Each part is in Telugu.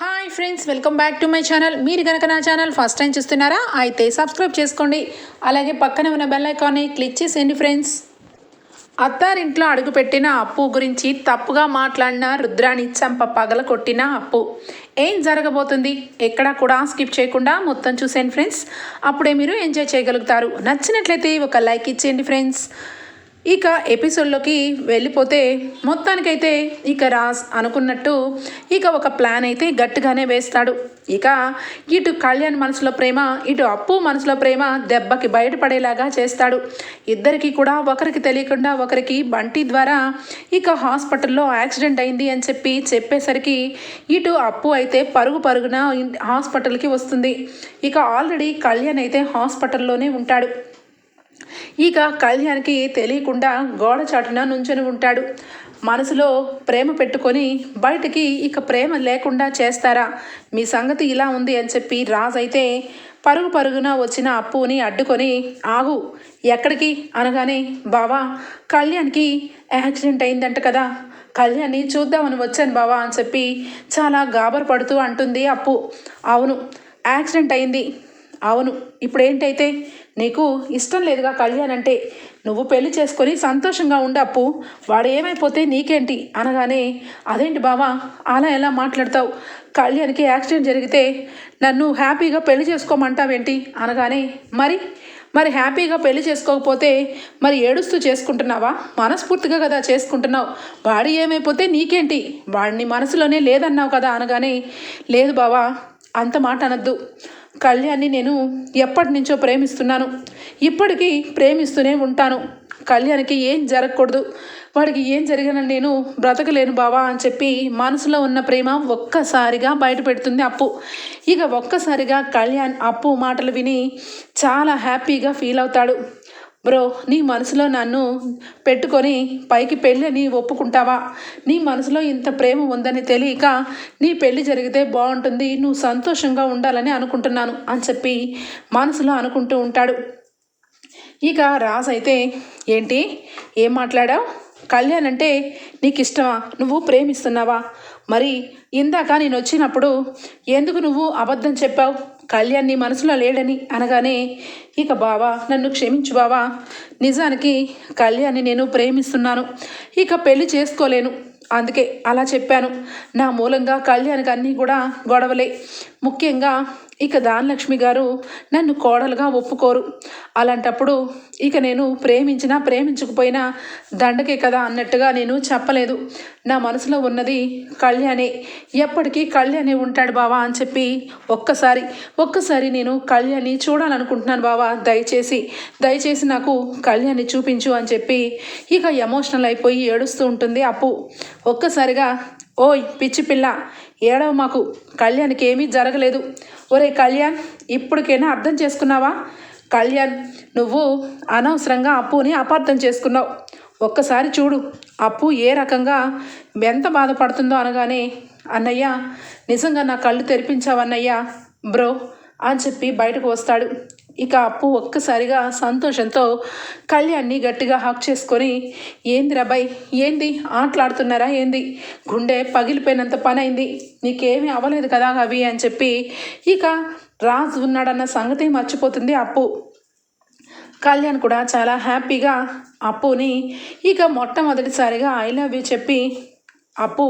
Hi friends welcome back to my channel మీరు కనుక నా ఛానల్ ఫస్ట్ టైం చూస్తున్నారా అయితే సబ్స్క్రైబ్ చేసుకోండి. అలాగే పక్కన ఉన్న బెల్ ఐకాన్ని క్లిక్ చేసేయండి ఫ్రెండ్స్ అత్తారింట్లో అడుగుపెట్టిన అప్పు గురించి తప్పుగా మాట్లాడిన రుద్రాని చంప పగల కొట్టిన అప్పు. ఏం జరగబోతుంది? ఎక్కడా కూడా స్కిప్ చేయకుండా మొత్తం చూసేయండి ఫ్రెండ్స్ అప్పుడే మీరు ఎంజాయ్ చేయగలుగుతారు. నచ్చినట్లయితే ఒక లైక్ ఇచ్చేయండి ఫ్రెండ్స్ ఇక ఎపిసోడ్లోకి వెళ్ళిపోతే మొత్తానికైతే ఇక రాజ్ అనుకున్నట్టు ఇక ఒక ప్లాన్ అయితే గట్టిగానే వేస్తాడు. ఇక ఇటు కళ్యాణ్ మనసులో ప్రేమ ఇటు అప్పు మనసులో ప్రేమ దెబ్బకి బయటపడేలాగా చేస్తాడు. ఇద్దరికి కూడా ఒకరికి తెలియకుండా ఒకరికి బంటి ద్వారా ఇక హాస్పిటల్లో యాక్సిడెంట్ అయింది అని చెప్పి చెప్పేసరికి ఇటు అప్పు అయితే పరుగు పరుగున హాస్పిటల్కి వస్తుంది. ఇక ఆల్రెడీ కళ్యాణ్ అయితే హాస్పిటల్లోనే ఉంటాడు. ఇక కళ్యాణ్కి తెలియకుండా గోడ చాటున నుంచొని ఉంటాడు. మనసులో ప్రేమ పెట్టుకొని బయటికి ఇక ప్రేమ లేకుండా చేస్తారా? మీ సంగతి ఇలా ఉంది అని చెప్పి రాజైతే అయితే పరుగు పరుగున వచ్చిన అప్పుని అడ్డుకొని ఆగు ఎక్కడికి? అనగానే బావా కళ్యాణ్కి యాక్సిడెంట్ అయిందంట కదా. కళ్యాణ్ని చూద్దామని వచ్చాను బావా అని చెప్పి చాలా గాబరు పడుతూ అంటుంది అప్పు. అవును యాక్సిడెంట్ అయింది. అవును ఇప్పుడు ఏంటైతే నీకు ఇష్టం లేదుగా కళ్యాణ్ అంటే. నువ్వు పెళ్ళి చేసుకొని సంతోషంగా ఉండప్పు వాడు ఏమైపోతే నీకేంటి? అనగానే అదేంటి బావా? అలా ఎలా మాట్లాడతావు? కళ్యాణ్కి యాక్సిడెంట్ జరిగితే నన్ను హ్యాపీగా పెళ్ళి చేసుకోమంటావేంటి? అనగానే మరి? మరి హ్యాపీగా పెళ్ళి చేసుకోకపోతే మరి ఏడుస్తూ చేసుకుంటున్నావా? మనస్ఫూర్తిగా కదా చేసుకుంటున్నావు. వాడు ఏమైపోతే నీకేంటి? వాడిని మనసులోనే లేదన్నావు కదా. అనగానే లేదు బావా అంత మాట అనద్దు. కళ్యాణ్ని నేను ఎప్పటి నుంచో ప్రేమిస్తున్నాను. ఇప్పటికీ ప్రేమిస్తూనే ఉంటాను. కళ్యాణ్కి ఏం జరగకూడదు. వాడికి ఏం జరిగినా నేను బ్రతకలేను బావా అని చెప్పి మనసులో ఉన్న ప్రేమ ఒక్కసారిగా బయటపెడుతుంది అప్పు. ఇక ఒక్కసారిగా కళ్యాణ్ అప్పు మాటలు విని చాలా హ్యాపీగా ఫీల్ అవుతాడు. బ్రో నీ మనసులో నన్ను పెట్టుకొని పైకి పెళ్ళని ఒప్పుకుంటావా? నీ మనసులో ఇంత ప్రేమ ఉందని తెలియక నీ పెళ్ళి జరిగితే బాగుంటుంది నువ్వు సంతోషంగా ఉండాలని అనుకుంటున్నాను అని చెప్పి మనసులో అనుకుంటూ ఉంటాడు. ఇక రాజ్ అయితే ఏంటి? ఏం మాట్లాడావు? కళ్యాణ్ అంటే నీకు ఇష్టమా నువ్వు ప్రేమిస్తున్నావా? మరి ఇందాక నేను వచ్చినప్పుడు ఎందుకు నువ్వు అబద్ధం చెప్పావు? కళ్యాణ్ నీ మనసులో లేడని అనగానే ఇక బావా నన్ను క్షమించు బావా. నిజానికి కళ్యాణ్ని నేను ప్రేమిస్తున్నాను. ఇక పెళ్ళి చేసుకోలేను. అందుకే అలా చెప్పాను. నా మూలంగా కళ్యాణ్కి అన్నీ కూడా గొడవలే. ముఖ్యంగా ఇక దానలక్ష్మి గారు నన్ను కోడలుగా ఒప్పుకోరు. అలాంటప్పుడు ఇక నేను ప్రేమించినా ప్రేమించకపోయినా దండకే కదా అన్నట్టుగా నేను చెప్పలేదు. నా మనసులో ఉన్నది కళ్యాణే. ఎప్పటికీ కళ్యాణే ఉంటాడు బావా అని చెప్పి ఒక్కసారి ఒక్కసారి నేను కళ్యాణి చూడాలనుకుంటున్నాను బావా. దయచేసి దయచేసి నాకు కళ్యాణి చూపించు అని చెప్పి ఇక ఎమోషనల్ అయిపోయి ఏడుస్తూ ఉంటుంది అప్పు. ఒక్కసారిగా ఓయ్ పిచ్చి పిల్ల ఏడవ మాకు కళ్యాణికి ఏమీ జరగలేదు. ఒరే కళ్యాణ్ ఇప్పటికైనా అర్థం చేసుకున్నావా? కళ్యాణ్ నువ్వు అనవసరంగా అప్పుని అపార్థం చేసుకున్నావు. ఒక్కసారి చూడు అప్పు ఏ రకంగా ఎంత బాధపడుతుందో అనగానే అన్నయ్య నిజంగా నా కళ్ళు తెరిపించావన్నయ్యా బ్రో అని చెప్పి బయటకు వస్తాడు. ఇక అప్పు ఒక్కసారిగా సంతోషంతో కళ్యాణ్ని గట్టిగా హక్ చేసుకొని ఏంది రబాయ్ ఏంది? ఆటలాడుతున్నారా? ఏంది? గుండె పగిలిపోయినంత పని అయింది నీకేమీ అవ్వలేదు కదా అవి అని చెప్పి ఇక రాజు ఉన్నాడన్న సంగతి మర్చిపోతుంది అప్పు. కళ్యాణ్ కూడా చాలా హ్యాపీగా అప్పుని ఇక మొట్టమొదటిసారిగా ఐ లవ్ యూ చెప్పి అప్పు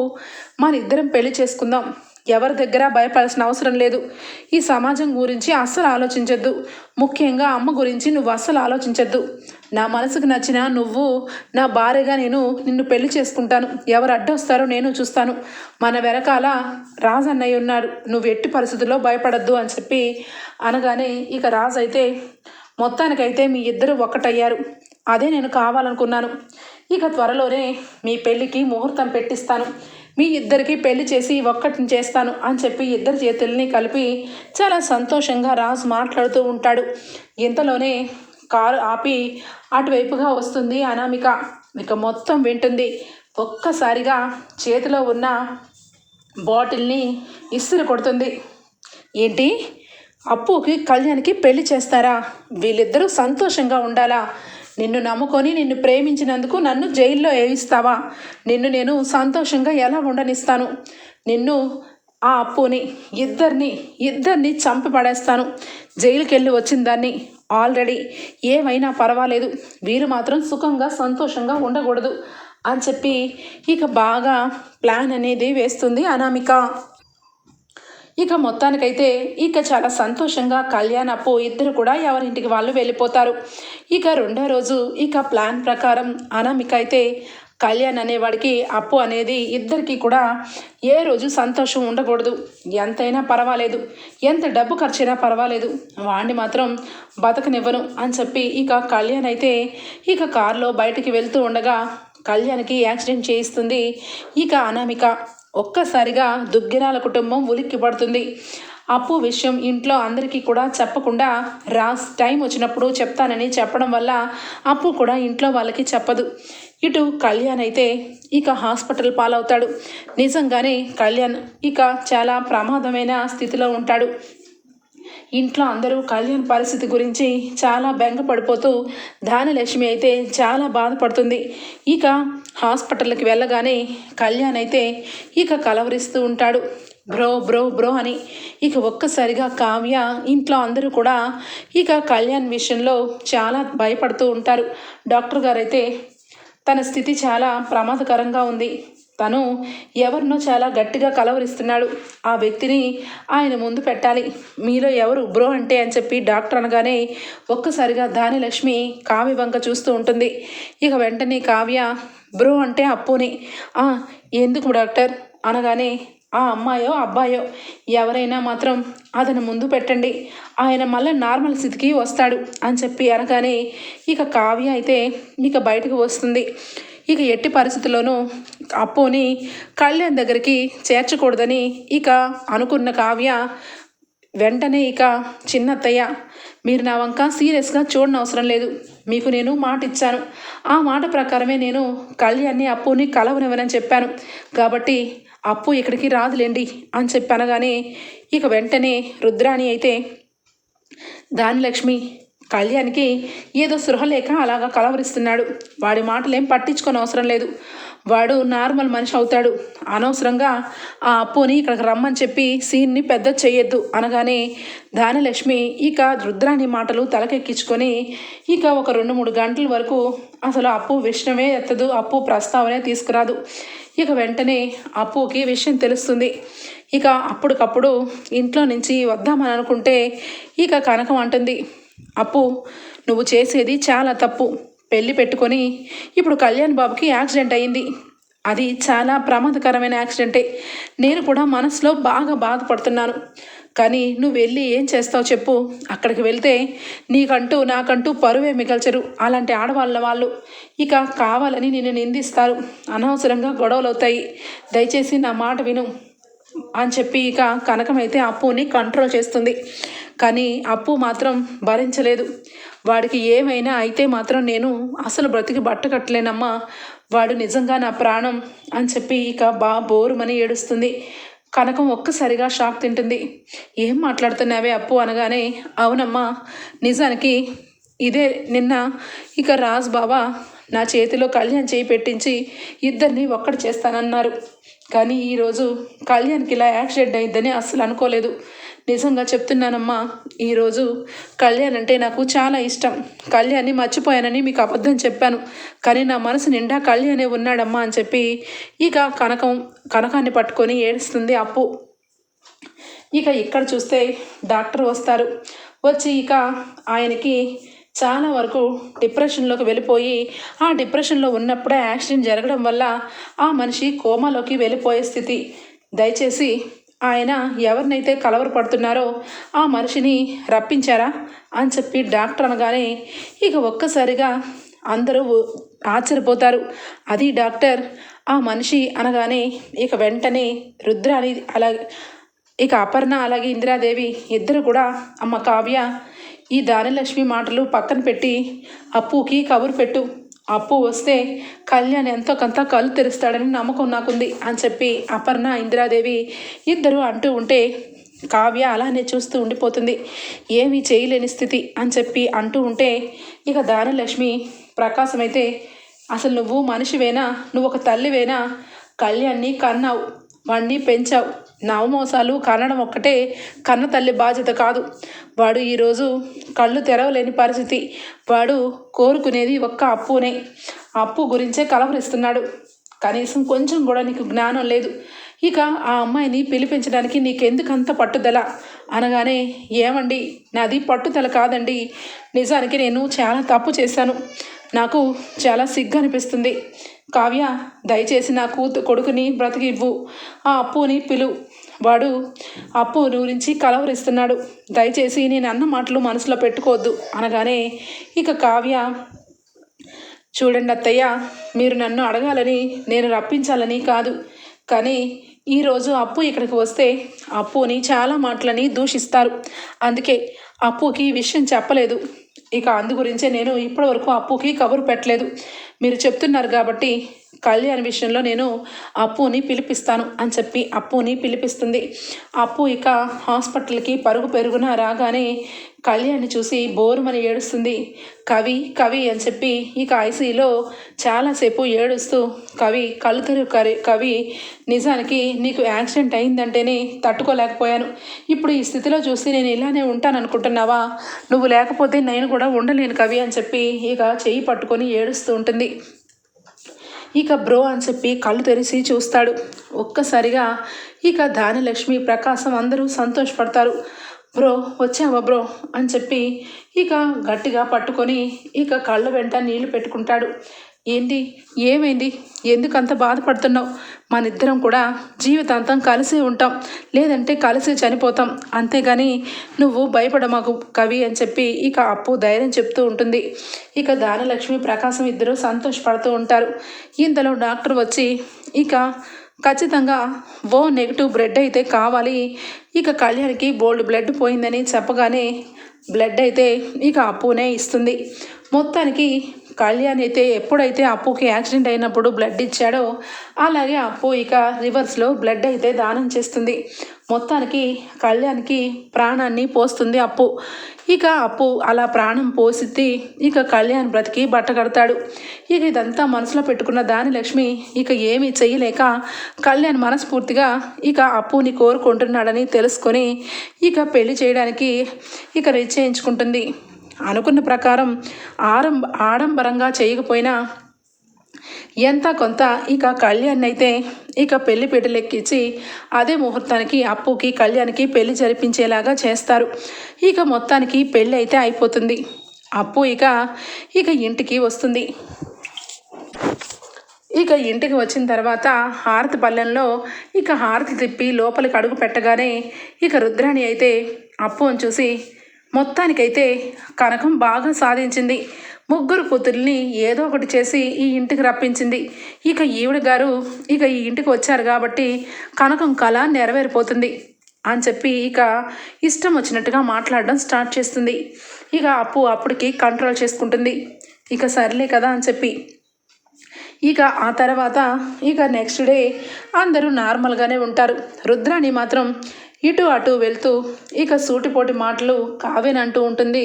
మన ఇద్దరం పెళ్ళి చేసుకుందాం. ఎవరి దగ్గర భయపడాల్సిన అవసరం లేదు. ఈ సమాజం గురించి అస్సలు ఆలోచించద్దు. ముఖ్యంగా అమ్మ గురించి నువ్వు అస్సలు ఆలోచించద్దు. నా మనసుకు నచ్చిన నువ్వు నా భార్యగా నేను నిన్ను పెళ్ళి చేసుకుంటాను. ఎవరు అడ్డొస్తారో నేను చూస్తాను. మన వెనకాల రాజన్నయ్య ఉన్నాడు. నువ్వు ఎట్టి పరిస్థితుల్లో భయపడద్దు అని చెప్పి అనగానే ఇక రాజు అయితే మొత్తానికైతే మీ ఇద్దరు ఒక్కటయ్యారు. అదే నేను కావాలనుకున్నాను. ఇక త్వరలోనే మీ పెళ్ళికి ముహూర్తం పెట్టిస్తాను. మీ ఇద్దరికి పెళ్ళి చేసి ఒక్కటిని చేస్తాను అని చెప్పి ఇద్దరు చేతుల్ని కలిపి చాలా సంతోషంగా రాజు మాట్లాడుతూ ఉంటాడు. ఇంతలోనే కారు ఆపి అటువైపుగా వస్తుంది అనామిక. ఇక మొత్తం వింటుంది. ఒక్కసారిగా చేతిలో ఉన్న బాటిల్ని ఇసురు కొడుతుంది. ఏంటి? అప్పుకి కళ్యాణ్కి పెళ్ళి చేస్తారా? వీళ్ళిద్దరూ సంతోషంగా ఉండాలా? నిన్ను నమ్ముకొని నిన్ను ప్రేమించినందుకు నన్ను జైల్లో వేయిస్తావా? నిన్ను నేను సంతోషంగా ఎలా ఉండనిస్తాను? నిన్ను ఆ అప్పుని ఇద్దరిని ఇద్దరిని చంపి పడేస్తాను జైలుకి వెళ్ళి వచ్చిన దాన్ని ఆల్రెడీ ఏమైనా పర్వాలేదు. వీరు మాత్రం సుఖంగా సంతోషంగా ఉండకూడదు అని చెప్పి ఇక బాగా ప్లాన్ అనేది వేస్తుంది అనామిక. ఇక మొత్తానికైతే ఇక చాలా సంతోషంగా కళ్యాణ్ అప్పు ఇద్దరు కూడా ఎవరింటికి వాళ్ళు వెళ్ళిపోతారు. ఇక రెండో రోజు ఇక ప్లాన్ ప్రకారం అనామిక అయితే కళ్యాణ్ అనేవాడికి అప్పు అనేది ఇద్దరికి కూడా ఏ రోజు సంతోషం ఉండకూడదు. ఎంతైనా పర్వాలేదు. ఎంత డబ్బు ఖర్చైనా పర్వాలేదు. వాణ్ణి మాత్రం బతకనివ్వను అని చెప్పి ఇక కళ్యాణ్ అయితే ఇక కారులో బయటికి వెళ్తూ ఉండగా కళ్యాణ్కి యాక్సిడెంట్ చేయిస్తుంది ఇక అనామిక. ఒక్కసారిగా దుగ్గిరాల కుటుంబం ఉలిక్కి పడుతుంది. అప్పు విషయం ఇంట్లో అందరికీ కూడా చెప్పకుండా రాస్ టైం వచ్చినప్పుడు చెప్తానని చెప్పడం వల్ల అప్పు కూడా ఇంట్లో వాళ్ళకి చెప్పదు. ఇటు కళ్యాణ్ అయితే ఇక హాస్పిటల్ పాలవుతాడు. నిజంగానే కళ్యాణ్ ఇక చాలా ప్రమాదమైన స్థితిలో ఉంటాడు. ఇంట్లో అందరూ కళ్యాణ్ పరిస్థితి గురించి చాలా బెంగపడిపోతూ ధానలక్ష్మి అయితే చాలా బాధపడుతుంది. ఇక హాస్పిటల్కి వెళ్ళగానే కళ్యాణ్ అయితే ఇక కలవరిస్తూ ఉంటాడు. బ్రో బ్రో బ్రో అని. ఇక ఒక్కసారిగా కావ్య ఇంట్లో అందరూ కూడా ఇక కళ్యాణ్ విషయంలో చాలా భయపడుతూ ఉంటారు. డాక్టర్ గారైతే తన స్థితి చాలా ప్రమాదకరంగా ఉంది. తను ఎవరినో చాలా గట్టిగా కలవరిస్తున్నాడు. ఆ వ్యక్తిని ఆయన ముందు పెట్టాలి. మీలో ఎవరు బ్రో అంటే అని చెప్పి డాక్టర్ అనగానే ఒక్కసారిగా దానిలక్ష్మి కావ్య వంక చూస్తూ ఉంటుంది. ఇక వెంటనే కావ్య బ్రో అంటే అప్పుని. ఎందుకు డాక్టర్? అనగానే ఆ అమ్మాయో అబ్బాయో ఎవరైనా మాత్రం అతను ముందు పెట్టండి. ఆయన మళ్ళీ నార్మల్ స్థితికి వస్తాడు అని చెప్పి అనగానే ఇక కావ్య అయితే ఇక బయటకు వస్తుంది. ఇక ఎట్టి పరిస్థితుల్లోనూ అప్పుని కళ్యాణ్ దగ్గరికి చేర్చకూడదని ఇక అనుకున్న కావ్య వెంటనే ఇక చిన్నత్తయ్య మీరు నా వంక సీరియస్గా చూడనవసరం లేదు. మీకు నేను మాట ఇచ్చాను ఆ మాట ప్రకారమే నేను కళ్యాణ్ని అప్పుని కలవనివ్వనని చెప్పాను. కాబట్టి అప్పు ఇక్కడికి రాదులేండి అని చెప్పాను కానీ ఇక వెంటనే రుద్రాణి అయితే దానిలక్ష్మి కళ్యాణ్కి ఏదో సృహలేక అలాగా కలవరిస్తున్నాడు. వాడి మాటలేం పట్టించుకొని అవసరం లేదు. వాడు నార్మల్ మనిషి అవుతాడు. అనవసరంగా ఆ అప్పుని ఇక్కడికి రమ్మని చెప్పి సీన్ని పెద్ద చేయొద్దు అనగానే దానిలక్ష్మి ఇక రుద్రాణి మాటలు తలకెక్కించుకొని ఇక ఒక రెండు మూడు గంటల వరకు అసలు అప్పు విషయమే ఎత్తదు అప్పు ప్రస్తావనే తీసుకురాదు. ఇక వెంటనే అప్పుకి విషయం తెలుస్తుంది. ఇక అప్పటికప్పుడు ఇంట్లో నుంచి వద్దామని అనుకుంటే ఇక కనకం అంటుంది అప్పు నువ్వు చేసేది చాలా తప్పు. పెళ్ళి పెట్టుకొని ఇప్పుడు కళ్యాణ్ బాబుకి యాక్సిడెంట్ అయింది అది చాలా ప్రమాదకరమైన యాక్సిడెంటే. నేను కూడా మనసులో బాగా బాధపడుతున్నాను. కానీ నువ్వు వెళ్ళి ఏం చేస్తావు చెప్పు. అక్కడికి వెళ్తే నీకంటూ నాకంటూ పరువే మిగల్చరు. అలాంటి ఆడవాళ్ళ వాళ్ళు. ఇక కావాలని నిన్ను నిందిస్తారు. అనవసరంగా గొడవలు అవుతాయి దయచేసి నా మాట విను అని చెప్పి ఇక కనకమైతే అప్పుని కంట్రోల్ చేస్తుంది. కానీ అప్పు మాత్రం భరించలేదు. వాడికి ఏమైనా అయితే మాత్రం నేను అసలు బ్రతికి బట్ట కట్టలేనమ్మా. వాడు నిజంగా నా ప్రాణం అని చెప్పి ఇక బా బోరుమని ఏడుస్తుంది. కనకం ఒక్కసారిగా షాక్ తింటుంది. ఏం మాట్లాడుతున్నావే అప్పు అనగానే అవునమ్మా నిజానికి ఇదే నిన్న ఇక రాజ్ బాబా నా చేతిలో కళ్యాణ్ చేయి పెట్టించి ఇద్దరిని ఒక్కటి చేస్తానన్నారు. కానీ ఈరోజు కళ్యాణ్కి ఇలా యాక్సిడెంట్ అయిందని అస్సలు అనుకోలేదు. నిజంగా చెప్తున్నానమ్మా ఈరోజు కళ్యాణ్ అంటే నాకు చాలా ఇష్టం. కళ్యాణ్ని మర్చిపోయానని మీకు అబద్ధం చెప్పాను. కానీ నా మనసు నిండా కళ్యాణే ఉన్నాడమ్మా అని చెప్పి ఇక కనకం కనకాన్ని పట్టుకొని ఏడుస్తుంది అప్పు. ఇక ఇక్కడ చూస్తే డాక్టర్ వస్తారు. వచ్చి ఇక ఆయనకి చాలా వరకు డిప్రెషన్లోకి వెళ్ళిపోయి ఆ డిప్రెషన్లో ఉన్నప్పుడే యాక్సిడెంట్ జరగడం వల్ల ఆ మనిషి కోమాలోకి వెళ్ళిపోయే స్థితి. దయచేసి ఆయన ఎవరినైతే కలవరపడుతున్నారో ఆ మనిషిని రప్పించారా అని చెప్పి డాక్టర్ అనగానే ఇక ఒక్కసారిగా అందరూ ఆశ్చర్యపోతారు. అది డాక్టర్ ఆ మనిషి అనగానే ఇక వెంటనే రుద్రాని అలాగే ఇక అపర్ణ అలాగే ఇందిరాదేవి ఇద్దరు కూడా అమ్మ కావ్య ఈ దానిలక్ష్మి మాటలు పక్కన పెట్టి అప్పుకి కబురు పెట్టు. అప్పు వస్తే కళ్యాణ్ ఎంతో కొంత కళ్ళు తెరుస్తాడని నమ్మకం నాకుంది అని చెప్పి అపర్ణ ఇందిరాదేవి ఇద్దరు అంటూ ఉంటే కావ్య అలానే చూస్తూ ఉండిపోతుంది. ఏమీ చేయలేని స్థితి అని చెప్పి అంటూ ఉంటే ఇక దానలక్ష్మి ప్రకాశం అయితే అసలు నువ్వు మనిషివేనా? నువ్వు ఒక తల్లివేనా? కళ్యాణ్ని కన్నావు వాణ్ణి పెంచావు. నవమోసాలు కనడం ఒక్కటే కన్న తల్లి బాధ్యత కాదు. వాడు ఈరోజు కళ్ళు తెరవలేని పరిస్థితి. వాడు కోరుకునేది ఒక్క అప్పునే. అప్పు గురించే కలవరిస్తున్నాడు. కనీసం కొంచెం కూడా నీకు జ్ఞానం లేదు. ఇక ఆ అమ్మాయిని పిలిపించడానికి నీకెందుకంత పట్టుదల? అనగానే ఏమండి నాది పట్టుదల కాదండి. నిజానికి నేను చాలా తప్పు చేశాను. నాకు చాలా సిగ్గు అనిపిస్తుంది కావ్య దయచేసి నా కూతు కొడుకుని బ్రతికివ్వు. ఆ అప్పుని పిలువు వాడు అప్పు గురించి కలవరిస్తున్నాడు. దయచేసి నేను అన్న మాటలు మనసులో పెట్టుకోవద్దు. అనగానే ఇక కావ్య చూడండి అత్తయ్య మీరు నన్ను అడగాలని నేను రప్పించాలని కాదు. కానీ ఈరోజు అప్పు ఇక్కడికి వస్తే అప్పుని చాలా మాటలని దూషిస్తారు. అందుకే అప్పుకి విషయం చెప్పలేదు. ఇక అందు గురించే నేను ఇప్పటివరకు అప్పుకి కబురు పెట్టలేదు. మీరు చెప్తున్నారు కాబట్టి కళ్యాణ్ విషయంలో నేను అప్పుని పిలిపిస్తాను అని చెప్పి అప్పుని పిలిపిస్తుంది. అప్పు ఇక హాస్పిటల్కి పరుగు పెరుగున రాగానే కళ్యాణ్ని చూసి బోరుమని ఏడుస్తుంది. కవి కవి అని చెప్పి ఇక ఐసీలో చాలాసేపు ఏడుస్తూ కవి కళ్ళు తెరు కవి నిజానికి నీకు యాక్సిడెంట్ అయిందంటేనే తట్టుకోలేకపోయాను. ఇప్పుడు ఈ స్థితిలో చూసి నేను ఇలానే ఉంటాను అనుకుంటున్నావా నువ్వు లేకపోతే నేను కూడా ఉండలేను కవి అని చెప్పి ఇక చెయ్యి పట్టుకొని ఏడుస్తూ ఉంటుంది. ఇక బ్రో అని చెప్పి కళ్ళు తెరిచి చూస్తాడు. ఒక్కసారిగా ఇక దానిలక్ష్మి ప్రకాశం అందరూ సంతోషపడతారు. బ్రో వచ్చావా బ్రో? అని చెప్పి ఇక గట్టిగా పట్టుకొని ఇక కళ్ళ వెంట నీళ్ళు పెట్టుకుంటాడు. ఏంటి? ఏమైంది? ఎందుకు అంత బాధపడుతున్నావు? మనిద్దరం కూడా జీవితాంతం కలిసే ఉంటాం. లేదంటే కలిసి చనిపోతాం. అంతేగాని నువ్వు భయపడమాకు కవి అని చెప్పి ఇక అప్పు ధైర్యం చెప్తూ ఉంటుంది. ఇక దానలక్ష్మి ప్రకాశం ఇద్దరు సంతోషపడుతూ ఉంటారు. ఇంతలో డాక్టర్ వచ్చి ఇక ఖచ్చితంగా ఓ నెగిటివ్ బ్లడ్ అయితే కావాలి. ఇక కళ్యాణ్కి బోల్డ్ బ్లడ్ పోయిందని చెప్పగానే బ్లడ్ అయితే ఇక అప్పునే ఇస్తుంది. మొత్తానికి కళ్యాణ్ అయితే ఎప్పుడైతే అప్పుకి యాక్సిడెంట్ అయినప్పుడు బ్లడ్ ఇచ్చాడో అలాగే అప్పు ఇక రివర్స్లో బ్లడ్ అయితే దానం చేస్తుంది. మొత్తానికి కళ్యాణ్కి ప్రాణాన్ని పోస్తుంది అప్పు. ఇక అప్పు అలా ప్రాణం పోసిద్ది. ఇక కళ్యాణ్ బ్రతికి బట్టగడతాడు ఇక ఇదంతా మనసులో పెట్టుకున్న దాని లక్ష్మి ఇక ఏమీ చేయలేక కళ్యాణ్ మనస్ఫూర్తిగా ఇక అప్పుని కోరుకుంటున్నాడని తెలుసుకొని ఇక పెళ్ళి చేయడానికి ఇక నిశ్చయించుకుంటుంది. అనుకున్న ప్రకారం ఆరంభ ఆడంబరంగా చేయకపోయినా ఎంత కొంత ఇక కళ్యాణ్ అయితే ఇక పెళ్ళి పీటలెక్కించి అదే ముహూర్తానికి అప్పుకి కళ్యాణ్కి పెళ్ళి జరిపించేలాగా చేస్తారు. ఇక మొత్తానికి పెళ్ళి అయితే అయిపోతుంది. అప్పు ఇక ఇక ఇంటికి వస్తుంది. ఇక ఇంటికి వచ్చిన తర్వాత హారతి పల్లెంలో ఇక హారతి తిప్పి లోపలికి అడుగు పెట్టగానే ఇక రుద్రాణి అయితే అప్పుని చూసి మొత్తానికైతే కనకం బాగా సాధించింది. ముగ్గురు కూతుర్ని ఏదో ఒకటి చేసి ఈ ఇంటికి రప్పించింది. ఇక ఈవిడ గారు ఇక ఈ ఇంటికి వచ్చారు కాబట్టి కనకం కళ నెరవేరిపోతుంది అని చెప్పి ఇక ఇష్టం వచ్చినట్టుగా మాట్లాడడం స్టార్ట్ చేస్తుంది. ఇక అప్పు అప్పటికి కంట్రోల్ చేసుకుంటుంది. ఇక సర్లే కదా అని చెప్పి ఇక ఆ తర్వాత ఇక నెక్స్ట్ డే అందరూ నార్మల్గానే ఉంటారు. రుద్రాణి మాత్రం ఇటు అటు వెళ్తూ ఇక సూటిపోటి మాటలు కావేనంటూ ఉంటుంది.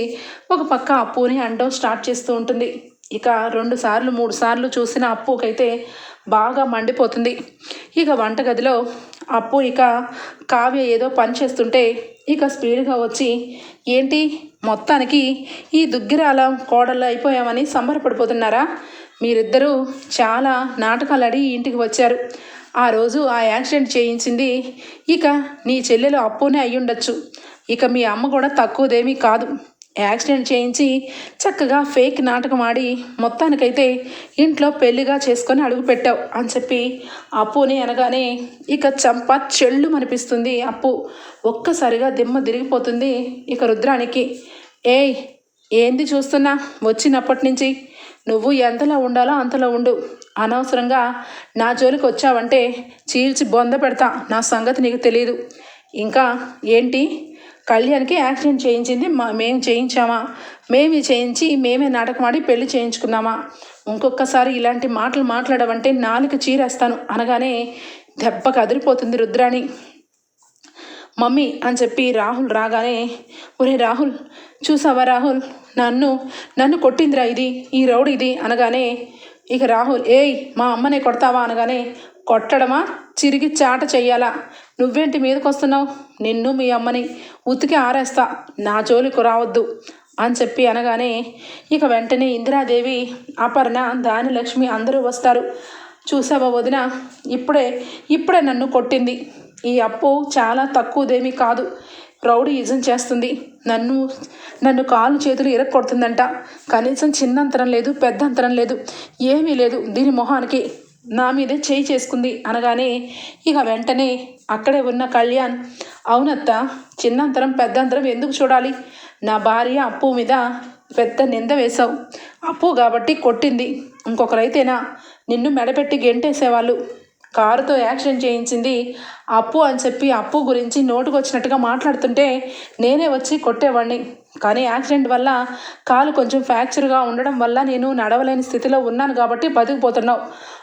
ఒక పక్క అప్పుని అండం స్టార్ట్ చేస్తూ ఉంటుంది. ఇక రెండు సార్లు మూడు సార్లు చూసిన అప్పుకైతే బాగా మండిపోతుంది. ఇక వంటగదిలో అప్పు ఇక కావ్య ఏదో పని చేస్తుంటే ఇక స్పీడ్గా వచ్చి ఏంటి? మొత్తానికి ఈ దుగ్గిరాల కోడలు అయిపోయామని సంబరపడిపోతున్నారా? మీరిద్దరూ చాలా నాటకాలు ఆడి ఇంటికి వచ్చారు. ఆ రోజు ఆ యాక్సిడెంట్ చేయించింది. ఇక నీ చెల్లెలు అప్పునే అయ్యుండొచ్చు. ఇక మీ అమ్మ కూడా తక్కువదేమీ కాదు. యాక్సిడెంట్ చేయించి చక్కగా ఫేక్ నాటకం ఆడి మొత్తానికైతే ఇంట్లో పెళ్ళిగా చేసుకొని అడుగు పెట్టావు అని చెప్పి అప్పుని అనగానే ఇక చంప చెళ్ళు అనిపిస్తుంది అప్పు. ఒక్కసారిగా దిమ్మ తిరిగిపోతుంది ఇక రుద్రానికి. ఏయ్ ఏంది చూస్తున్నా? వచ్చినప్పటి నుంచి నువ్వు ఎంతలో ఉండాలో అంతలో ఉండు. అనవసరంగా నా జోలికి వచ్చావంటే చీల్చి బొంద పెడతా. నా సంగతి నీకు తెలియదు ఇంకా ఏంటి? కళ్యాణ్కి యాక్సిడెంట్ చేయించింది మా మేము చేయించామా? మేమే చేయించి మేమే నాటకం ఆడి పెళ్ళి చేయించుకున్నామా ఇంకొకసారి ఇలాంటి మాటలు మాట్లాడవంటే నాలుగు చీరేస్తాను. అనగానే దెబ్బకు అదిరిపోతుంది రుద్రాణి. మమ్మీ అని చెప్పి రాహుల్ రాగానే ఒరే రాహుల్ చూసావా రాహుల్? నన్ను నన్ను కొట్టిందిరా ఇది ఈ రౌడ్ ఇది అనగానే ఇక రాహుల్ ఏయ్ మా అమ్మనే కొడతావా? అనగానే కొట్టడమా? చిరిగి చాట చెయ్యాలా? నువ్వేంటి మీదకి వస్తున్నావు నిన్ను మీ అమ్మని ఉతికి ఆరేస్తా. నా జోలికి రావద్దు అని చెప్పి అనగానే ఇక వెంటనే ఇందిరాదేవి అపర్ణ దానిలక్ష్మి అందరూ వస్తారు. చూసావా వదిన? ఇప్పుడే ఇప్పుడే నన్ను కొట్టింది. ఈ అప్పు చాలా తక్కువదేమీ కాదు. రౌడీయిజం చేస్తుంది. నన్ను నన్ను కాళ్ళు చేతులు ఇరక్కొడుతుందంట. కనీసం చిన్న అంతరం లేదు పెద్ద అంతరం లేదు ఏమీ లేదు దీని మొహానికి. నా మీదే చేయి చేసుకుంది అనగానే ఇక వెంటనే అక్కడే ఉన్న కళ్యాణ్ అవునత్త చిన్నంతరం పెద్దంతరం ఎందుకు చూడాలి? నా భార్య అప్పు మీద పెద్ద నింద వేశావు. అప్పు కాబట్టి కొట్టింది. ఇంకొకరైతేనా? నిన్ను మెడపెట్టి గెంటేసేవాళ్ళు. కారుతో యాక్సిడెంట్ చేయించింది. అప్పు అని చెప్పి అప్పు గురించి నోటుకొచ్చినట్టుగా మాట్లాడుతుంటే నేనే వచ్చి కొట్టేవాడిని కానీ యాక్సిడెంట్ వల్ల కాలు కొంచెం ఫ్రాక్చర్గా ఉండడం వల్ల నేను నడవలేని స్థితిలో ఉన్నాను కాబట్టి బతికిపోతున్నావు.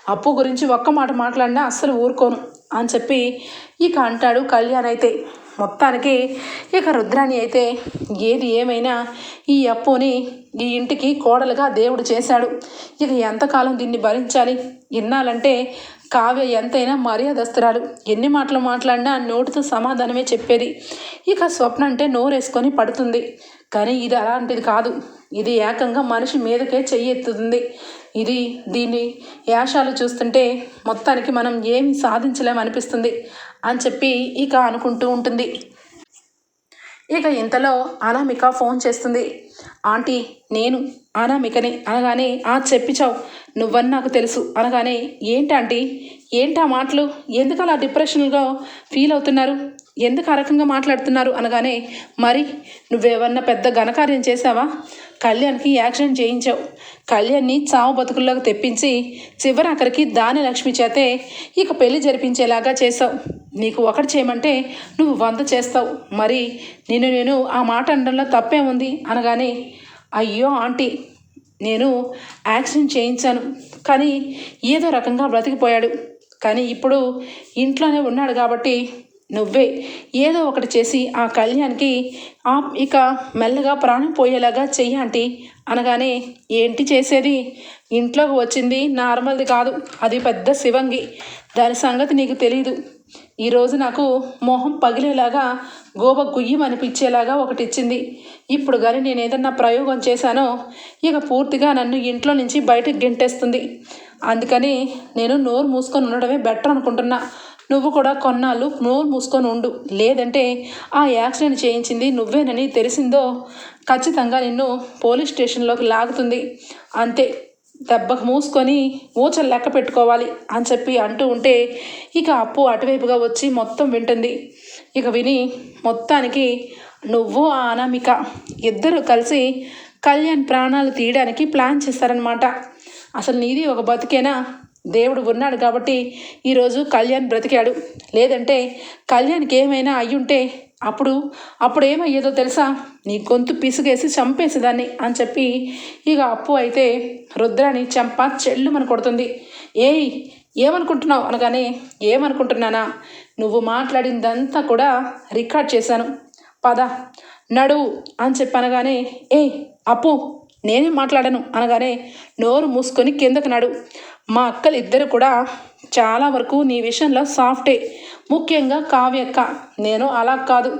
అప్పు గురించి ఒక్క మాట మాట్లాడినా అస్సలు ఊరుకోను అని చెప్పి ఇక అంటాడు కళ్యాణ్ అయితే. మొత్తానికి ఇక రుద్రాణి అయితే ఏది ఏమైనా ఈ అప్పుని ఈ ఇంటికి కోడలుగా దేవుడు చేశాడు. ఇక ఎంతకాలం దీన్ని భరించాలి? ఇన్నాలంటే కావ్య ఎంతైనా మర్యాదస్తురాలు. ఎన్ని మాటలు మాట్లాడినా నోటితో సమాధానమే చెప్పేది. ఇక స్వప్న అంటే నోరేసుకొని పడుతుంది. కానీ ఇది అలాంటిది కాదు. ఇది ఏకంగా మనిషి మీదకే చెయ్యెత్తుతుంది. ఇది దీని యాషాలు చూస్తుంటే మొత్తానికి మనం ఏమి సాధించలేమనిపిస్తుంది అని చెప్పి ఇక అనుకుంటూ ఉంటుంది. ఇక ఇంతలో అనామిక ఫోన్ చేస్తుంది. ఆంటీ నేను అనామికని అనగానే ఆ చెప్పించావు. నువ్వని నాకు తెలుసు. అనగానే ఏంటంటీ ఏంటా మాటలు? ఎందుకు అలా డిప్రెషన్గా ఫీల్ అవుతున్నారు? ఎందుకు ఆ రకంగా మాట్లాడుతున్నారు? అనగానే మరి నువ్వేమన్నా పెద్ద ఘనకార్యం చేశావా? కళ్యాణ్కి యాక్సిడెంట్ చేయించావు. కళ్యాణ్ని చావు బతుకుల్లోకి తెప్పించి చివరి అక్కడికి దాని లక్ష్మి చేతే ఇక పెళ్ళి జరిపించేలాగా చేశావు. నీకు ఒకటి చేయమంటే నువ్వు వంద చేస్తావు. మరి నేను నేను ఆ మాట అనడంలో తప్పే ఉంది అనగానే అయ్యో ఆంటీ నేను యాక్సిడెంట్ చేయించాను. కానీ ఏదో రకంగా బ్రతికిపోయాడు. కానీ ఇప్పుడు ఇంట్లోనే ఉన్నాడు కాబట్టి నువ్వే. ఏదో ఒకటి చేసి ఆ కళ్యాణ్కి ఆ ఇక మెల్లగా ప్రాణం పోయేలాగా చెయ్యంటి అనగానే ఏంటి చేసేది? ఇంట్లోకి వచ్చింది నార్మల్ది కాదు అది పెద్ద శివంగి. దాని సంగతి నీకు తెలియదు ఈరోజు నాకు మొహం పగిలేలాగా గోబ గుయ్యం అనిపించేలాగా ఒకటి ఇచ్చింది. ఇప్పుడు కానీ నేను ఏదన్నా ప్రయోగం చేశానో ఇక పూర్తిగా నన్ను ఇంట్లో నుంచి బయటకు గెంటేస్తుంది. అందుకని నేను నోరు మూసుకొని ఉండడమే బెటర్ అనుకుంటున్నా. నువ్వు కూడా కొన్నాళ్ళు నోరు మూసుకొని ఉండు. లేదంటే ఆ యాక్సిడెంట్ చేయించింది నువ్వేనని తెలిసిందో ఖచ్చితంగా నిన్ను పోలీస్ స్టేషన్లోకి లాగుతుంది. అంతే. దెబ్బకు మూసుకొని ఊచలు లెక్క పెట్టుకోవాలి అని చెప్పి అంటూ ఉంటే ఇక అప్పు అటువైపుగా వచ్చి మొత్తం వింటుంది. ఇక విని మొత్తానికి నువ్వు ఆ అనామిక ఇద్దరు కలిసి కళ్యాణ్ ప్రాణాలు తీయడానికి ప్లాన్ చేస్తారనమాట అసలు నీది ఒక బతికేనా? దేవుడు ఉన్నాడు కాబట్టి ఈరోజు కళ్యాణ్ బ్రతికాడు. లేదంటే కళ్యాణ్కి ఏమైనా అయ్యుంటే అప్పుడు అప్పుడు ఏమయ్యేదో తెలుసా? నీ గొంతు పిసుగేసి చంపేసేదాన్ని అని చెప్పి ఇక అప్పు అయితే రుద్రాని చంప చెల్లుమని కొడుతుంది. ఏయ్ ఏమనుకుంటున్నావు? అనగానే ఏమనుకుంటున్నానా? నువ్వు మాట్లాడిందంతా కూడా రికార్డ్ చేశాను. పద నడువు అని చెప్పి అనగానే ఏయ్ అప్పు. నేనే మాట్లాడను? అనగానే నోరు మూసుకొని కిందకు నడు. మా అక్కలు ఇద్దరు కూడా చాలా వరకు నీ విషయంలో సాఫ్టే. ముఖ్యంగా కావ్యక్క. నేను అలా కాదు.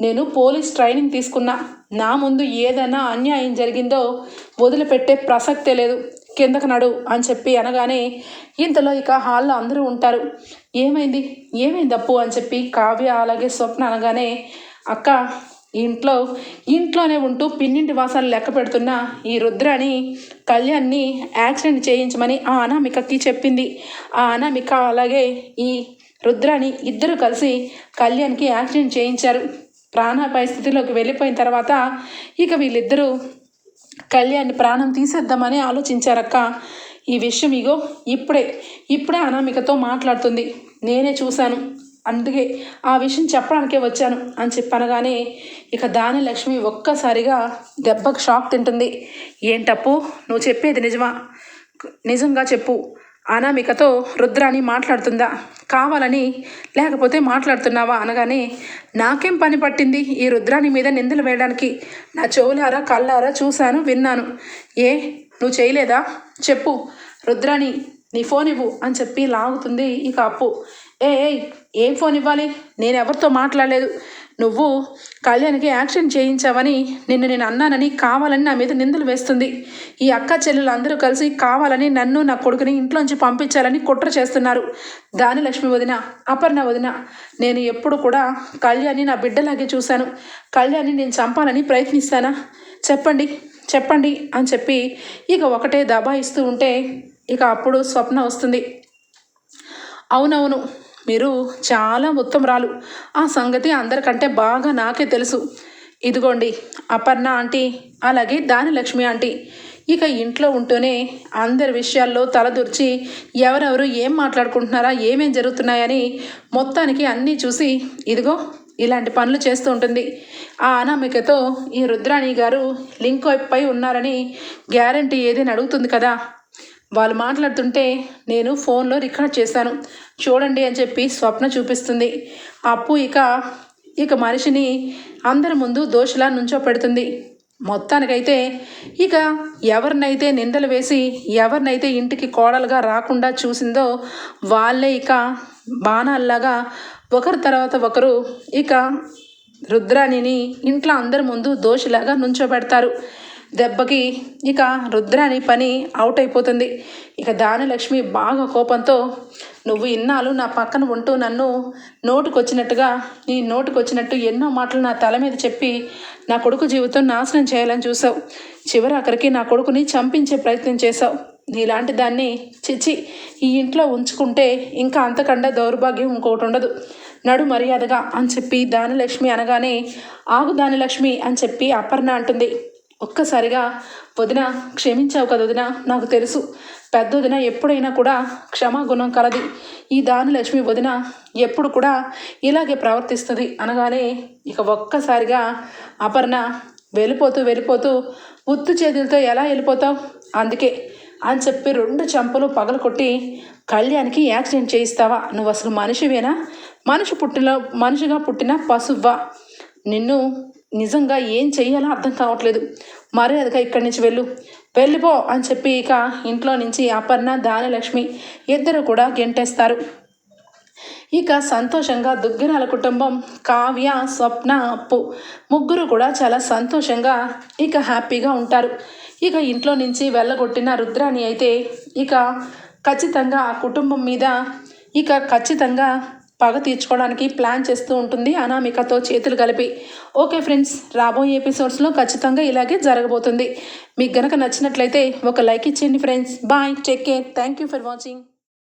నేను పోలీస్ ట్రైనింగ్ తీసుకున్నా. నా ముందు ఏదైనా అన్యాయం జరిగిందో వదిలిపెట్టే ప్రసక్తే లేదు. కిందకు నడు అని చెప్పి అనగానే ఇంతలో ఇక హాల్లో అందరూ ఉంటారు. ఏమైంది? ఏమైంది అప్పు? అని చెప్పి కావ్య అలాగే స్వప్న అనగానే అక్క ఇంట్లో ఇంట్లోనే ఉంటూ పిన్నింటి వాసాలు లెక్క పెడుతున్న ఈ రుద్రాని కళ్యాణ్ని యాక్సిడెంట్ చేయించమని ఆ అనామికకి చెప్పింది. ఆ అనామిక అలాగే ఈ రుద్రాని ఇద్దరు కలిసి కళ్యాణ్కి యాక్సిడెంట్ చేయించారు. ప్రాణాపాయ స్థితిలోకి వెళ్ళిపోయిన తర్వాత ఇక వీళ్ళిద్దరూ కళ్యాణ్ ప్రాణం తీసేద్దామని ఆలోచించారక్క. ఈ విషయం ఇగో ఇప్పుడే ఇప్పుడే అనామికతో మాట్లాడుతుంది. నేనే చూశాను. అందుకే ఆ విషయం చెప్పడానికే వచ్చాను అని చెప్పనగానే ఇక దాని లక్ష్మి ఒక్కసారిగా దెబ్బకు షాక్ తింటుంది. ఏంటప్పు? నువ్వు చెప్పేది నిజమా? నిజంగా చెప్పు. అనామికతో రుద్రాని మాట్లాడుతుందా? కావాలని లేకపోతే మాట్లాడుతున్నావా అనగానే నాకేం పని పట్టింది ఈ రుద్రాని మీద నిందలు వేయడానికి? నా చెవులారా కళ్ళారా చూశాను విన్నాను. ఏ? నువ్వు చేయలేదా? చెప్పు. రుద్రాని నీ ఫోన్ ఇవ్వు అని చెప్పి లాగుతుంది ఇక అప్పు. ఏ ఏయ్, ఏం ఫోన్ ఇవ్వాలి? నేను ఎవరితో మాట్లాడలేదు. నువ్వు కళ్యాణ్కి యాక్షన్ చేయించావని నిన్ను నేను అన్నానని కావాలని నా మీద నిందలు వేస్తుంది. ఈ అక్క చెల్లెలు అందరూ కలిసి కావాలని నన్ను నా కొడుకుని ఇంట్లోంచి పంపించాలని కుట్ర చేస్తున్నారు. దాని లక్ష్మి వదిన అపర్ణ వదిన నేను ఎప్పుడు కూడా కళ్యాణ్ని నా బిడ్డలాగే చూశాను. కళ్యాణ్ని నేను చంపాలని ప్రయత్నిస్తానా? చెప్పండి చెప్పండి అని చెప్పి ఇక ఒకటే దబాయిస్తూ ఉంటే ఇక అప్పుడు స్వప్న వస్తుంది. అవునవును మీరు చాలా ఉత్తమరాలు. ఆ సంగతి అందరికంటే బాగా నాకే తెలుసు. ఇదిగోండి అపర్ణ ఆంటీ అలాగే దాని లక్ష్మి ఆంటీ. ఇక ఇంట్లో ఉంటూనే అందరి విషయాల్లో తలదూర్చి ఎవరెవరు ఏం మాట్లాడుకుంటున్నారా ఏమేం జరుగుతున్నాయని మొత్తానికి అన్నీ చూసి ఇదిగో ఇలాంటి పనులు చేస్తూ ఉంటుంది. ఆ అనామికతో ఈ రుద్రాణి గారు లింక్ పై ఉన్నారని గ్యారంటీ ఏదైనా అడుగుతుంది కదా? వాళ్ళు మాట్లాడుతుంటే నేను ఫోన్లో రికార్డ్ చేశాను. చూడండి అని చెప్పి స్వప్న చూపిస్తుంది. అప్పు ఇక ఇక మనిషిని అందరి ముందు దోషలా నుంచో పెడుతుంది మొత్తానికైతే ఇక ఎవరినైతే నిందలు వేసి ఎవరినైతే ఇంటికి కోడలుగా రాకుండా చూసిందో వాళ్ళే ఇక బాణాల్లాగా ఒకరి తర్వాత ఒకరు ఇక రుద్రాణిని ఇంట్లో అందరి ముందు దోషిలాగా నుంచోబెడతారు. దెబ్బకి ఇక రుద్రాని పని అవుట్ అయిపోతుంది. ఇక దానలక్ష్మి బాగా కోపంతో నువ్వు ఇన్నాళ్ళు నా పక్కన ఉంటూ నన్ను నోటుకొచ్చినట్టుగా నీ నోటుకొచ్చినట్టు ఎన్నో మాటలు నా తల మీద చెప్పి నా కొడుకు జీవితం నాశనం చేయాలని చూసావు. చివరి అక్కడికి నా కొడుకుని చంపించే ప్రయత్నం చేశావు. నీలాంటి దాన్ని చిచి ఈ ఇంట్లో ఉంచుకుంటే ఇంకా అంతకంటే దౌర్భాగ్యం ఇంకొకటి ఉండదు. నడు మర్యాదగా అని చెప్పి దానిలక్ష్మి అనగానే ఆగు దానిలక్ష్మి అని చెప్పి అపర్ణ అంటుంది. ఒక్కసారిగా వదిన క్షమించావు కదా వదిన నాకు తెలుసు. పెద్ద వదిన ఎప్పుడైనా కూడా క్షమాగుణం కలది. ఈ దానిలక్ష్మి వదిన ఎప్పుడు కూడా ఇలాగే ప్రవర్తిస్తుంది. అనగానే ఇక ఒక్కసారిగా అపర్ణ వెళ్ళిపోతూ వెళ్ళిపోతూ ఉత్తు చేతులతో ఎలా వెళ్ళిపోతావు? అందుకే అని చెప్పి రెండు చెంపలు పగలు కొట్టి కళ్యాణ్కి యాక్సిడెంట్ చేయిస్తావా? నువ్వు అసలు మనిషివేనా? మనిషి పుట్టిన మనిషిగా పుట్టిన పశువ్వా? నిన్ను నిజంగా ఏం చెయ్యాలో అర్థం కావట్లేదు. మర్యాదగా ఇక్కడి నుంచి వెళ్ళు. వెళ్ళిపో అని చెప్పి ఇక ఇంట్లో నుంచి అపర్ణ దానిలక్ష్మి ఇద్దరు కూడా గెంటేస్తారు. ఇక సంతోషంగా దుగ్గిరాల కుటుంబం కావ్య స్వప్న అప్పు ముగ్గురు కూడా చాలా సంతోషంగా ఇక హ్యాపీగా ఉంటారు. ఇక ఇంట్లో నుంచి వెళ్ళగొట్టిన రుద్రాణి అయితే ఇక ఖచ్చితంగా ఆ కుటుంబం మీద ఇక ఖచ్చితంగా పగ తీర్చుకోవడానికి ప్లాన్ చేస్తూ ఉంటుంది. అనామికతో చేతులు కలిపి. ఓకే ఫ్రెండ్స్ రాబోయే ఎపిసోడ్స్లో ఖచ్చితంగా ఇలాగే జరగబోతుంది. మీకు గనక నచ్చినట్లయితే ఒక లైక్ ఇచ్చేయండి friends. Bye take care. Thank you for watching.